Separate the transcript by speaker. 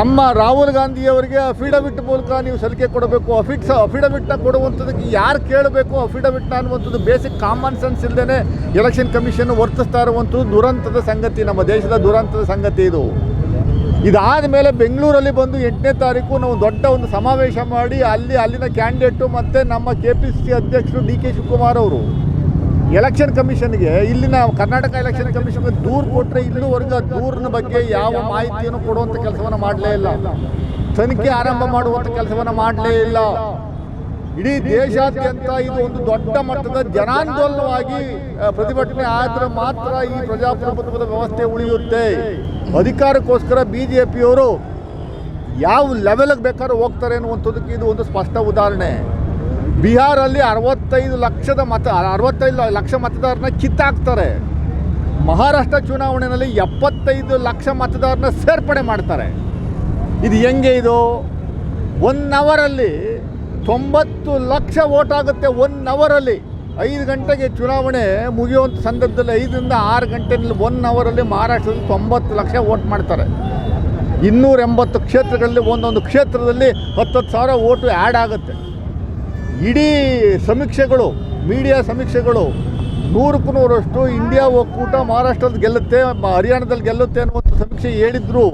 Speaker 1: ನಮ್ಮ ರಾಹುಲ್ ಗಾಂಧಿಯವರಿಗೆ ಅಫಿಡವಿಟ್ ಮೂಲಕ ನೀವು ಸಲಿಕೆ ಕೊಡಬೇಕು. ಅಫಿಟ್ಸ್ ಅಫಿಡವಿಟ್ನ ಕೊಡುವಂಥದ್ದಕ್ಕೆ ಯಾರು ಕೇಳಬೇಕು? ಅಫಿಡವಿಟ್ನ ಅನ್ನುವಂಥದ್ದು ಬೇಸಿಕ್ ಕಾಮನ್ ಸೆನ್ಸ್ ಇಲ್ಲದೇ ಎಲೆಕ್ಷನ್ ಕಮಿಷನ್ ವರ್ತಿಸ್ತಾ ಇರುವಂಥದ್ದು ದುರಂತದ ಸಂಗತಿ, ನಮ್ಮ ದೇಶದ ದುರಂತದ ಸಂಗತಿ ಇದು. ಇದಾದ ಮೇಲೆ ಬೆಂಗಳೂರಲ್ಲಿ ಬಂದು ಎಂಟನೇ ತಾರೀಕು ನಾವು ದೊಡ್ಡ ಒಂದು ಸಮಾವೇಶ ಮಾಡಿ ಅಲ್ಲಿ ಅಲ್ಲಿನ ಕ್ಯಾಂಡಿಡೇಟು ಮತ್ತು ನಮ್ಮ ಕೆ ಪಿ ಸಿ ಸಿ ಅಧ್ಯಕ್ಷರು ಡಿ ಕೆ ಶಿವಕುಮಾರ್ ಅವರು. ಎಲೆಕ್ಷನ್ ಕಮಿಷನ್ಗೆ ಇಲ್ಲಿನ ಕರ್ನಾಟಕ ಎಲೆಕ್ಷನ್ ಕಮಿಷನ್ಗೆ ದೂರು ಕೊಟ್ಟರೆ ಇಲ್ಲಿವರೆಗೂ ದೂರಿನ ಬಗ್ಗೆ ಯಾವ ಮಾಹಿತಿಯನ್ನು ಕೊಡುವಂಥ ಕೆಲಸವನ್ನು ಮಾಡಲೇ ಇಲ್ಲ. ತನಿಖೆ ಆರಂಭ ಮಾಡುವಂಥ ಕೆಲಸವನ್ನು ಮಾಡಲೇ ಇಲ್ಲ. ಇಡೀ ದೇಶಾದ್ಯಂತ ಇದು ಒಂದು ದೊಡ್ಡ ಮಟ್ಟದ ಜನಾಂದೋಲನವಾಗಿ ಪ್ರತಿಭಟನೆ ಆದರೆ ಮಾತ್ರ ಈ ಪ್ರಜಾಪ್ರಭುತ್ವದ ವ್ಯವಸ್ಥೆ ಉಳಿಯುತ್ತೆ. ಅಧಿಕಾರಕ್ಕೋಸ್ಕರ ಬಿ ಜೆ ಪಿಯವರು ಯಾವ ಲೆವೆಲ್ಗೆ ಬೇಕಾದ್ರೂ ಹೋಗ್ತಾರೆ ಅನ್ನುವಂಥದ್ದಕ್ಕೆ ಇದು ಒಂದು ಸ್ಪಷ್ಟ ಉದಾಹರಣೆ. ಬಿಹಾರಲ್ಲಿ ಅರವತ್ತೈದು ಲಕ್ಷದ ಮತ, ಅರವತ್ತೈದು ಲಕ್ಷ ಮತದಾರನ ಕಿತ್ತಾಕ್ತಾರೆ. ಮಹಾರಾಷ್ಟ್ರ ಚುನಾವಣೆಯಲ್ಲಿ ಎಪ್ಪತ್ತೈದು ಲಕ್ಷ ಮತದಾರನ ಸೇರ್ಪಡೆ ಮಾಡ್ತಾರೆ. ಇದು ಹೆಂಗೆ ಇದು? ಒನ್ ಅವರಲ್ಲಿ ತೊಂಬತ್ತು ಲಕ್ಷ ವೋಟ್ ಆಗುತ್ತೆ ಒನ್ ಅವರಲ್ಲಿ ಐದು ಗಂಟೆಗೆ ಚುನಾವಣೆ ಮುಗಿಯುವಂಥ ಸಂದರ್ಭದಲ್ಲಿ ಐದರಿಂದ ಆರು ಗಂಟೆಯಲ್ಲಿ ಒನ್ ಅವರಲ್ಲಿ ಮಹಾರಾಷ್ಟ್ರದಲ್ಲಿ ತೊಂಬತ್ತು ಲಕ್ಷ ವೋಟ್ ಮಾಡ್ತಾರೆ. ಇನ್ನೂರ ಎಂಬತ್ತು ಕ್ಷೇತ್ರಗಳಲ್ಲಿ ಒಂದೊಂದು ಕ್ಷೇತ್ರದಲ್ಲಿ ಹತ್ತತ್ತು ಸಾವಿರ ಓಟು ಆ್ಯಡ್ ಆಗುತ್ತೆ. ಇಡೀ ಸಮೀಕ್ಷೆಗಳು ಮೀಡಿಯಾ ಸಮೀಕ್ಷೆಗಳು ನೂರಕ್ಕೂ ನೂರಷ್ಟು ಇಂಡಿಯಾ ಒಕ್ಕೂಟ ಮಹಾರಾಷ್ಟ್ರದಲ್ಲಿ ಗೆಲ್ಲುತ್ತೆ ಹರಿಯಾಣದಲ್ಲಿ ಗೆಲ್ಲುತ್ತೆ ಅನ್ನುವಂಥ ಸಮೀಕ್ಷೆ ಹೇಳಿದ್ರು